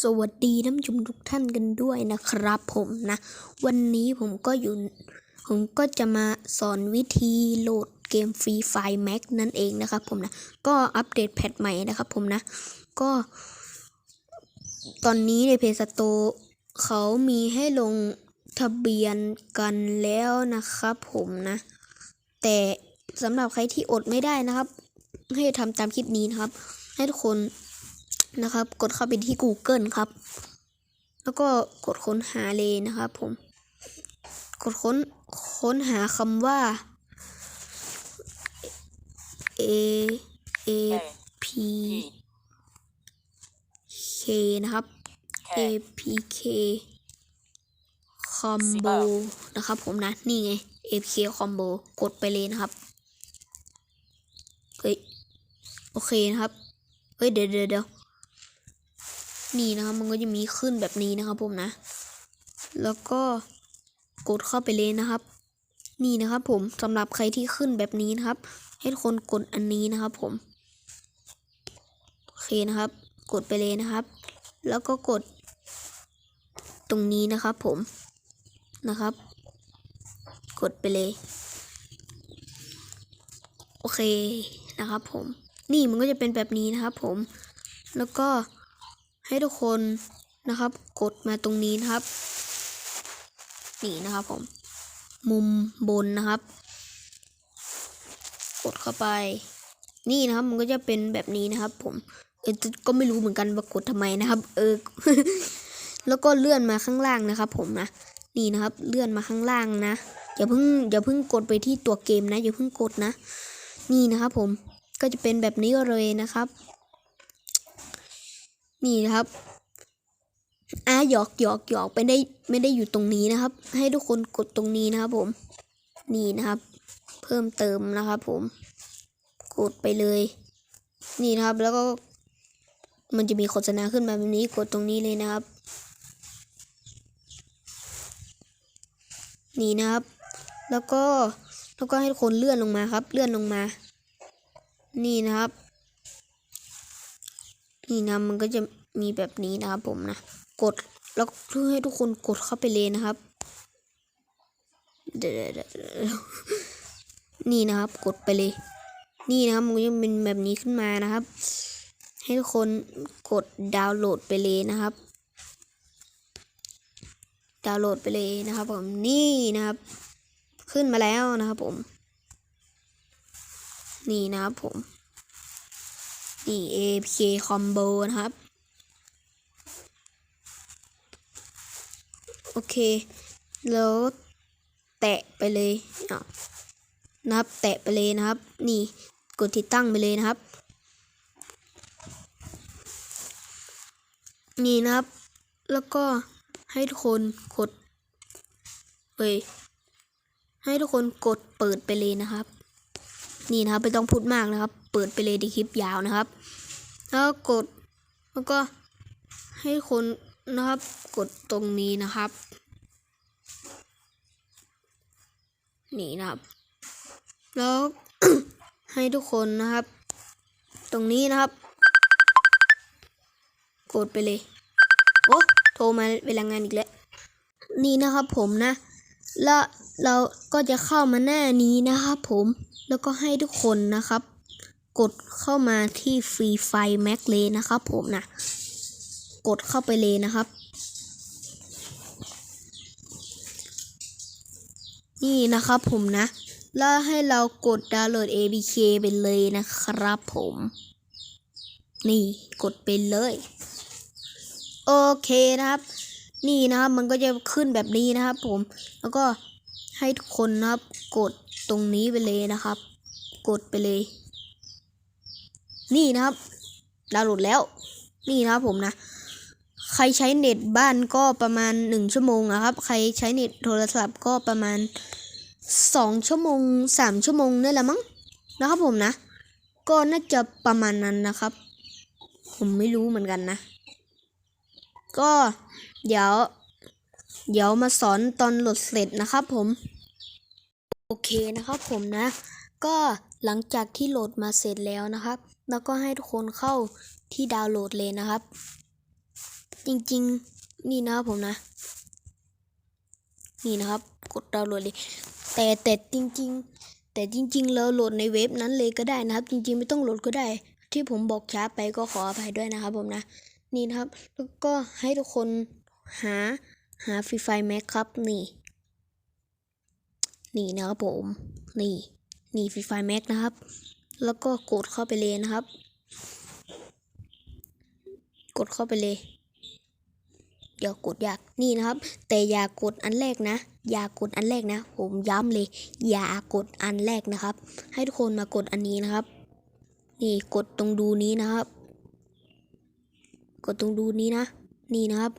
สวัสดีท่านผู้ชมทุกท่านกันด้วยนะครับผมนะ วันนี้ผมก็อยู่ ผมก็จะมาสอนวิธีโหลดเกมฟรีไฟ Max นั่นเองนะครับผมนะ ก็อัปเดตแพทใหม่นะครับผมนะ ก็ ตอนนี้ในเพจสโตเขามีให้ลงทะเบียนกันแล้วนะครับผมนะ แต่สำหรับใครที่อดไม่ได้นะครับ ให้ทำตามคลิปนี้นะครับ ให้ทุกคน นะครับ กดเข้าไปที่ Google ครับ แล้วก็กดค้นหาเลยนะครับผม กดค้นค้นหาคำว่า A A P K นะครับ A P K Combo นะครับผมนะ นี่ไง A P K Combo กดไปเลยนะครับเฮ้ยโอเคนะครับ เฮ้ย เดี๋ยวเดี๋ยวเดี๋ยว นี่นะครับ มันก็จะมีขึ้นแบบนี้นะครับผมนะ แล้วก็กดเข้าไปเลยนะครับ นี่นะครับผมสำหรับใครที่ขึ้นแบบนี้นะครับ ให้คนกดอันนี้นะครับ ผมโอเคนะครับ กดไปเลยนะครับ แล้วก็กด ตรงนี้นะครับ ผมนะครับ กดไปเลย โอเคนะครับ ผม นี่มันก็จะเป็นแบบนี้นะครับ ผม แล้วก็ ให้ทุกคนนะครับ กดมาตรงนี้นะครับ นี่นะครับผม มุมบนนะครับ กดเข้าไป นี่นะครับมันก็จะเป็นแบบนี้นะครับ ผมเออก็ไม่รู้เหมือนกันว่ากดทำไมนะครับ เออ แล้วก็เลื่อนมาข้างล่างนะครับ ผมนะนี่นะครับ เลื่อนมาข้างล่างนะอย่าเพิ่งอย่าเพิ่งกดไปที่ตัวเกมนะอย่าเพิ่งกดนะ นี่นะครับ ผมก็จะเป็นแบบนี้เลยนะครับ นี่นะครับอะหยอกหยอกหยอกไม่ได้ไม่ได้อยู่ตรงนี้นะครับ ให้ทุกคนกดตรงนี้นะครับผมนี่นะครับ เพิ่มเติมนะครับผม กดไปเลย นี่นะครับแล้วก็มันจะมีโฆษณาขึ้นมาแบบนี้กดตรงนี้เลยนะครับ นี่นะครับ แล้วก็แล้วก็ให้ทุกคนเลื่อนลงมาครับ เลื่อนลงมา นี่นะครับ นี่นะมันก็จะมีแบบนี้นะครับผมนะ กดแล้วเพื่อให้ทุกคนกดเข้าไปเลยนะครับเดี๋ยวเดี๋ยวเดี๋ยวเดี๋ยวนี่นะครับ กดไปเลย นี่นะครับมันจะเป็นแบบนี้ขึ้นมานะครับ ให้ทุกคนกดดาวน์โหลดไปเลยนะครับ ดาวน์โหลดไปเลยนะครับ ผมนี่นะครับ ขึ้นมาแล้วนะครับผม นี่นะครับผม นี่ APK combo นะครับ โอเค แล้วแตะไปเลยนะครับ แตะไปเลยนะครับ นี่กดติดตั้งไปเลยนะครับ นี่นะครับ แล้วก็ให้ทุกคนกดเอ้ยให้ทุกคนกดเปิดไปเลยนะครับ นี่นะครับไม่ต้องพูดมากนะครับ เปิดไปเลยในคลิปยาวนะครับ แล้วก็กดแล้วก็ให้คนนะครับ กดตรงนี้นะครับ นี่นะครับ แล้วให้ทุกคนนะครับ ตรงนี้นะครับ กดไปเลยโอ้โทรมาเวลางานอีกแล้วนี่นะครับผมนะ แล้วเราก็จะเข้ามาหน้านี้นะครับผมแล้วก็ให้ทุกคนนะครับ กดเข้ามาที่ฟรีไฟแม็กเลยนะครับผมนะ กดเข้าไปเลยนะครับ นี่นะครับผมนะ แล้วให้เรากดดาวน์โหลด APK ไปเลยนะครับผม นี่กดไปเลย โอเคนะครับ นี่นะครับมันก็จะขึ้นแบบนี้นะครับผม แล้วก็ให้ทุกคนนะครับกดตรงนี้ไปเลยนะครับ กดไปเลย นี่นะครับดาวน์โหลดแล้ว นี่นะครับผมนะ ใครใช้เน็ตบ้านก็ประมาณหนึ่งชั่วโมงนะครับ ใครใช้เน็ตโทรศัพท์ก็ประมาณสองชั่วโมงสามชั่วโมงนี่แหละมั้งนะครับผมนะ ก็น่าจะประมาณนั้นนะครับ ผมไม่รู้เหมือนกันนะ ก็เดี๋ยว เดี๋ยวมาสอนตอนโหลดเสร็จนะครับผม โอเคนะครับผมนะ ก็หลังจากที่โหลดมาเสร็จแล้วนะครับ แล้วก็ให้ทุกคนเข้าที่ดาวน์โหลดเลยนะครับ จริงๆ นี่นะครับผมนะ นี่นะครับ กดดาวน์โหลดเลย แต่แต่จริง ๆ แต่จริง ๆ เราโหลดในเว็บนั้นเลยก็ได้นะครับ จริง ๆ ไม่ต้องโหลดก็ได้ ที่ผมบอกช้าไปก็ขออภัยด้วยนะครับผมนะ นี่นะครับ แล้วก็ให้ทุกคนหาหาฟรีไฟแม็กครับ นี่ นี่นะครับผม นี่ นี่ฟรีไฟแม็กนะครับ แล้วก็กดเข้าไปเลยนะครับ กดเข้าไปเลยเดี๋ยวกดอยากนี่นะครับ แต่อย่ากดอันแรกนะ อย่ากดอันแรกนะ ผมย้ำเลย อย่ากดอันแรกนะครับ ให้ทุกคนมากดอันนี้นะครับ นี่กดตรงดูนี้นะครับ กดตรงดูนี้นะ นี่นะครับ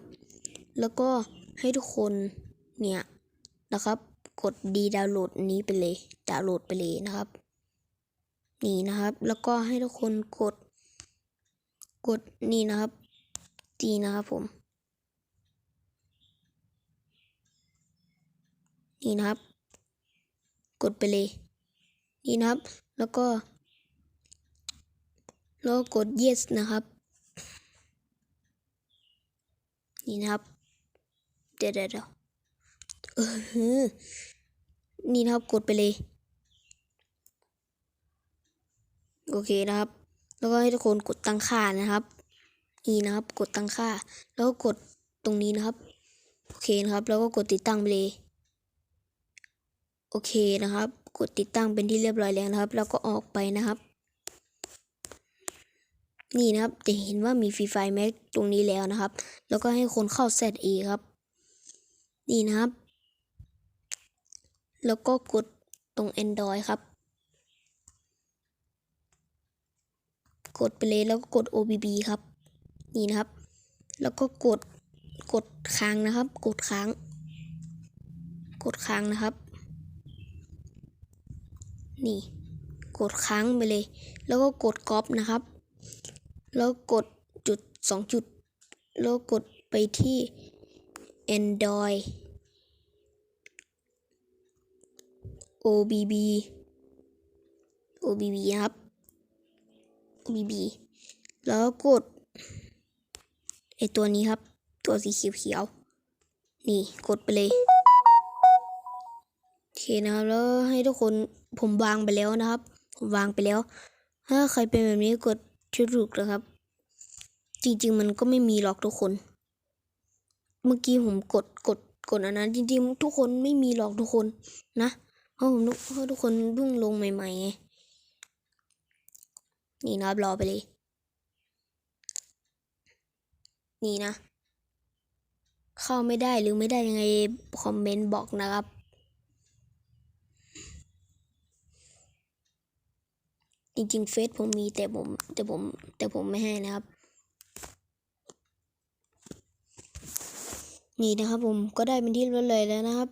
แล้วก็ให้ทุกคนเนี่ยนะครับ กดดีดาวน์โหลดนี้ไปเลยดาวน์โหลดไปเลยนะครับ นี่นะครับ แล้วก็ให้ทุกคนกด กดนี่นะครับดีนะครับผม นี่นะครับ กดไปเลย นี่นะครับ แล้วก็แล้วกด yes นะครับ นี่นะครับเดี๋ยวเดี๋ยวเดี๋ยวเออหือนี่นะครับกดไปเลย โอเคนะครับ แล้วก็ให้ทุกคนกดตั้งค่านะครับนี่นะครับ กดตั้งค่า แล้วก็กดตรงนี้นะครับ โอเคนะครับ แล้วก็กดติดตั้งไปเลย โอเคนะครับ กดติดตั้งเป็นที่เรียบร้อยแล้วนะครับ แล้วก็ออกไปนะครับ นี่นะครับจะเห็นว่ามีฟรีไฟแม็กตรงนี้แล้วนะครับ แล้วก็ให้คนเข้า ZA ครับ นี่นะครับ แล้วก็กดตรง Android ครับ กดไปเลยแล้วก็กด OBB ครับ นี่นะครับ แล้วก็กดกดค้างนะครับ กดค้าง กดค้างนะครับ นี่ กดค้างไปเลย แล้วก็กดก๊อปนะครับ แล้วกดจุดสองจุด แล้วกดไปที่ Android OBB OBB ครับ OBB แล้วกดไอตัวนี้ครับ ตัวสีเขียวๆนี่กดไปเลยโอเคนะครับแล้วให้ทุกคนผมวางไปแล้วนะครับ ผมวางไปแล้ว ถ้าใครเป็นแบบนี้กดชุดถูกนะครับ จริง ๆ มันก็ไม่มีหรอกทุกคน เมื่อกี้ผมกดกดกดอันนั้น จริง ๆ ทุกคนไม่มีหรอกทุกคนนะเพราะผมเพราะทุกคนเพิ่งลงใหม่ๆไง นี่นะครับรอไปเลย นี่นะ เข้าไม่ได้หรือไม่ได้ยังไงคอมเมนต์บอกนะครับ จริงๆเฟซผมมีแต่ผมแต่ผมแต่ผมไม่ให้นะครับ นี่นะครับผมก็ได้เป็นที่เรียบร้อยแล้วนะครับ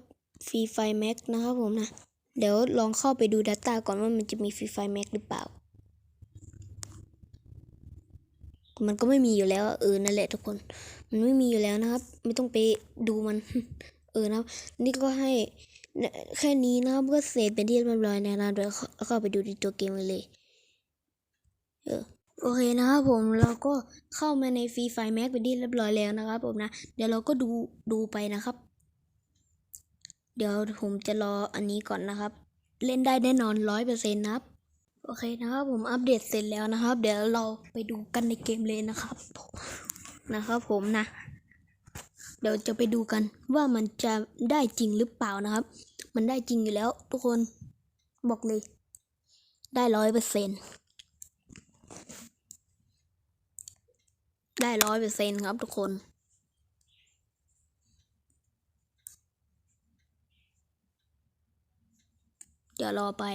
ฟรีไฟแม็กนะครับผมนะ เดี๋ยวลองเข้าไปดู Data ก่อนว่ามันจะมีฟรีไฟแม็กหรือเปล่า มันก็ไม่มีอยู่แล้ว เออนั่นแหละทุกคน มันไม่มีอยู่แล้วนะครับ ไม่ต้องไปดูมัน เออนะครับ นี่ก็ให้แค่นี้นะครับก็เสร็จเป็นที่เรียบร้อยแล้วนะเดี๋ยวเข้าไปดูในตัวเกมเลยเออโอเคนะครับผมเราก็เข้ามาในฟรีไฟแม็กเป็นที่เรียบร้อยแล้วนะครับ ผมนะเดี๋ยวเราก็ดูดูไปนะครับ เดี๋ยวผมจะรออันนี้ก่อนนะครับ เล่นได้แน่นอนร้อยเปอร์เซ็นต์นะครับ โอเคนะครับผมอัปเดตเสร็จแล้วนะครับ เดี๋ยวเราไปดูกันในเกมเลยนะครับนะครับผมนะ เดี๋ยวจะไปดูกันว่ามันจะได้จริงหรือเปล่านะครับ มันได้จริงอยู่แล้ว ทุกคนบอกเลย ได้ร้อยเปอร์เซ็นได้ร้อยเปอร์เซ็นครับทุกคนเดี๋ยวรอไป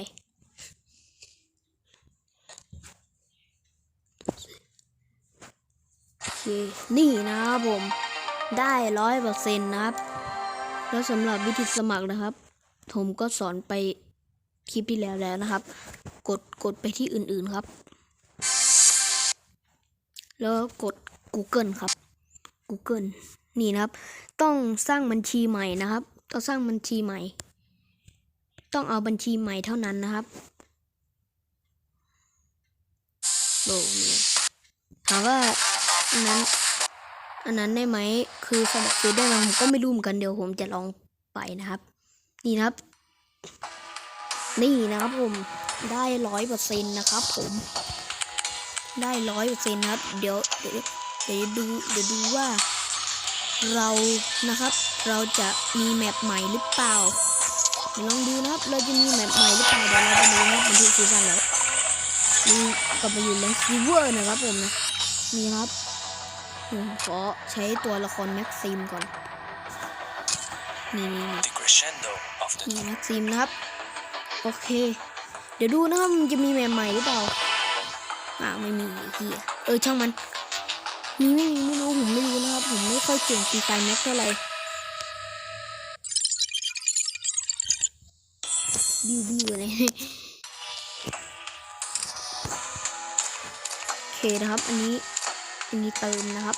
โอเค นี่นะครับผมได้ร้อยเปอร์เซ็นต์นะครับ แล้วสำหรับวิธีสมัครนะครับ ผมก็สอนไปคลิปที่แล้วแล้วนะครับ กดกดไปที่อื่นๆครับ แล้วกด Google ครับ Google นี่นะครับ ต้องสร้างบัญชีใหม่นะครับ ต้องสร้างบัญชีใหม่ ต้องเอาบัญชีใหม่เท่านั้นนะครับโอ้เนี่ถามว่า อันนั้น อันนั้นได้ไหม คือสมัครเฟซได้ไหมผมก็ไม่รู้เหมือนกันเดี๋ยวผมจะลองไปนะครับ นี่นะครับ นี่นะครับผมได้ร้อยเปอร์เซ็นต์นะครับ ผม ได้ร้อยเปอร์เซ็นต์ครับ เดี๋ยวเดี๋ยวเดี๋ยวดูเดี๋ยวดูว่าเรานะครับ เราจะมีแมปใหม่หรือเปล่าเดี๋ยวลองดูนะครับ เราจะมีแมปใหม่หรือเปล่าเดี๋ยวเราจะดูนะครับบันทึกซีซั่นแล้วนี่กลับมาอยู่เลนซีเวอร์นะครับผมนะนี่ครับ ผมขอใช้ตัวละครแม็กซิมก่อน นี่นี่นี่ The crescendo of the นี่แม็กซิมนะครับ โอเค เดี๋ยวดูนะครับมันจะมีแมปใหม่หรือเปล่าอ่าไม่มีไอ้เฮียเออช่างมัน มีไม่มีไม่รู้ผมไม่รู้นะครับ ผมไม่ค่อยเก่งฟีไฟแม็กเท่าไหร่บิวบิวอะไรโอเคนะครับ อันนี้ อันนี้เติมนะครับ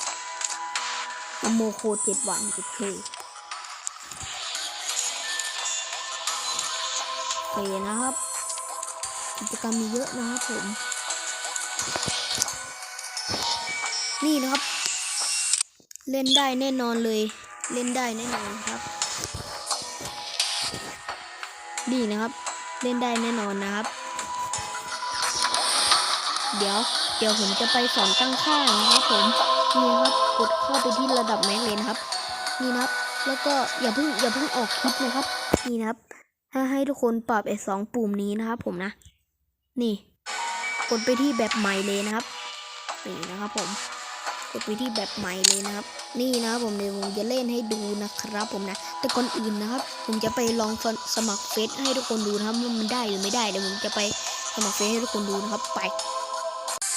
โมโคเจ็ดวันโอเคโอเคนะครับ กิจกรรมมีเยอะนะครับผม นี่นะครับ เล่นได้แน่นอนเลย เล่นได้แน่นอนครับนี่นะครับ เล่นได้แน่นอนนะครับ เดี๋ยว เดี๋ยวผมจะไปสอนตั้งค่านะครับผมนี่ครับกดเข้าไปที่ระดับแม็กเลยนะครับ นี่นะครับ แล้วก็อย่าเพิ่งอย่าเพิ่งออกคลิปนะครับ นี่นะครับถ้าให้ทุกคนปรับไอ้สองปุ่มนี้นะครับ ผมนะ นี่ กดไปที่แบบใหม่เลยนะครับนี่นะครับ ผมกดไปที่แบบใหม่เลยนะครับ นี่นะครับผมเดี๋ยวผมจะเล่นให้ดูนะครับ ผมนะ แต่ก่อนอื่นนะครับ ผมจะไปลองสมัครเฟซให้ทุกคนดูนะครับว่ามันได้หรือไม่ได้เดี๋ยวผมจะไปสมัครเฟซให้ทุกคนดูนะครับไป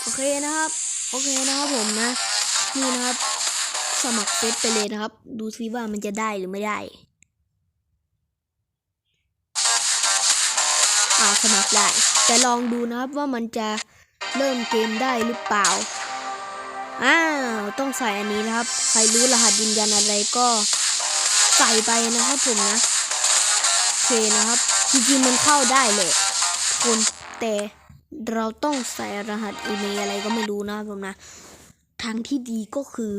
อเคนะครับ โอเคนะครับผมนะ นี่นะครับ สมัครเฟซไปเลยนะครับ ดูซิว่ามันจะได้หรือไม่ได้อ่าสมัครได้ แต่ลองดูนะครับว่ามันจะเริ่มเกมได้หรือเปล่า อ้าว ต้องใส่อันนี้นะครับ ใครรู้รหัสยืนยันอะไรก็ใส่ไปนะครับผมนะ โอเคนะครับ จริงๆมันเข้าได้เลยคนแต่ เราต้องใส่รหัสอีเมลอะไรก็ไม่รู้นะผมนะ ทางที่ดีก็คือ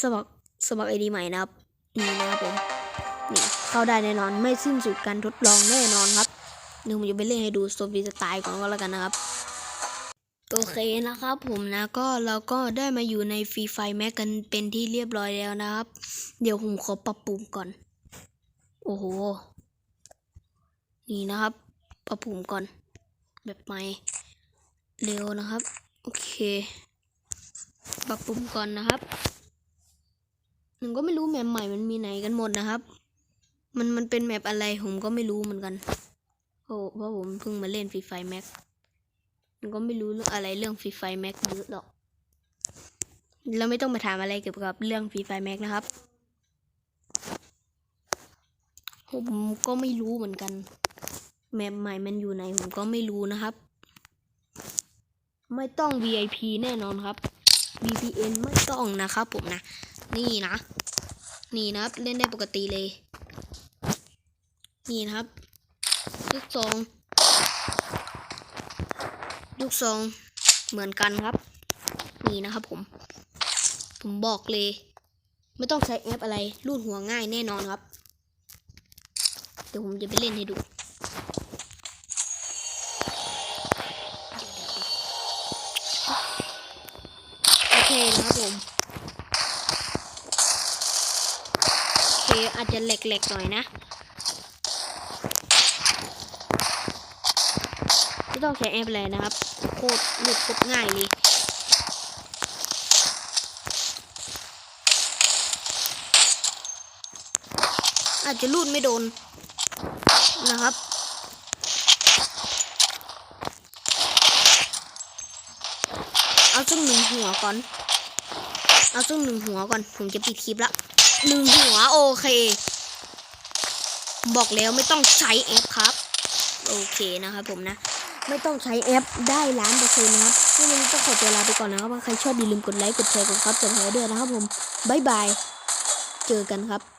สมัครสมัครไอดีใหม่นะครับ นี่นะครับผมนี่เข้าได้แน่นอนไม่สิ้นสุดการทดลองแน่นอนครับเดี๋ยวผมจะไปเล่นให้ดูโซฟีสไตล์ก่อนก็แล้วกันนะครับโอเคนะครับผมนะก็เราก็ได้มาอยู่ในฟรีไฟแม็กกันเป็นที่เรียบร้อยแล้วนะครับ เดี๋ยวผมขอปรับปรุงก่อน โอ้โห นี่นะครับ ปรับปรุงก่อน แบบใหม่เร็วนะครับ โอเคปรับปรุงก่อนนะครับหนึ่งก็ไม่รู้แมปใหม่มันมีไหนกันหมดนะครับ มันมันเป็นแมปอะไรผมก็ไม่รู้เหมือนกันโอ้เพราะผมเพิ่งมาเล่นฟรีไฟแม็กมันก็ไม่รู้เรื่องอะไรเรื่องฟรีไฟแม็กเยอะหรอกเราไม่ต้องมาถามอะไรเกี่ยวกับเรื่องฟรีไฟแม็กนะครับผมก็ไม่รู้เหมือนกัน แมปใหม่มันอยู่ไหนผมก็ไม่รู้นะครับ ไม่ต้อง VIP แน่นอนครับ VPN ไม่ต้องนะครับผมนะ นี่นะ นี่นะครับ เล่นได้ปกติเลย นี่นะครับ ลูกซอง ลูกซองเหมือนกันครับ นี่นะครับผม ผมบอกเลย ไม่ต้องใช้แอปอะไรรูดหัวง่ายแน่นอนครับ เดี๋ยวผมจะไปเล่นให้ดู เคนะครับผมโอเคอาจจะแหลกๆหน่อยนะไม่ต้องใช้แอปอะไรนะครับ โคตรหลุดโคตรง่ายเลยอาจจะรูดไม่โดนนะครับ เอา สักหนึ่งหัวก่อน เอาสักหนึ่งหัวก่อน ผมจะปิดคลิปละหนึ่งหัวโอเค บอกแล้วไม่ต้องใช้แอปครับ โอเคนะครับผมนะไม่ต้องใช้แอปได้ล้านเปอร์เซ็นต์นะครับวันนี้ต้องขอตัวลาไปก่อนนะครับ ใครชอบอย่าลืมกดไลค์ กดแชร์ กดซับสไครต์ด้วยนะครับผม บ๊ายบาย เจอกันครับ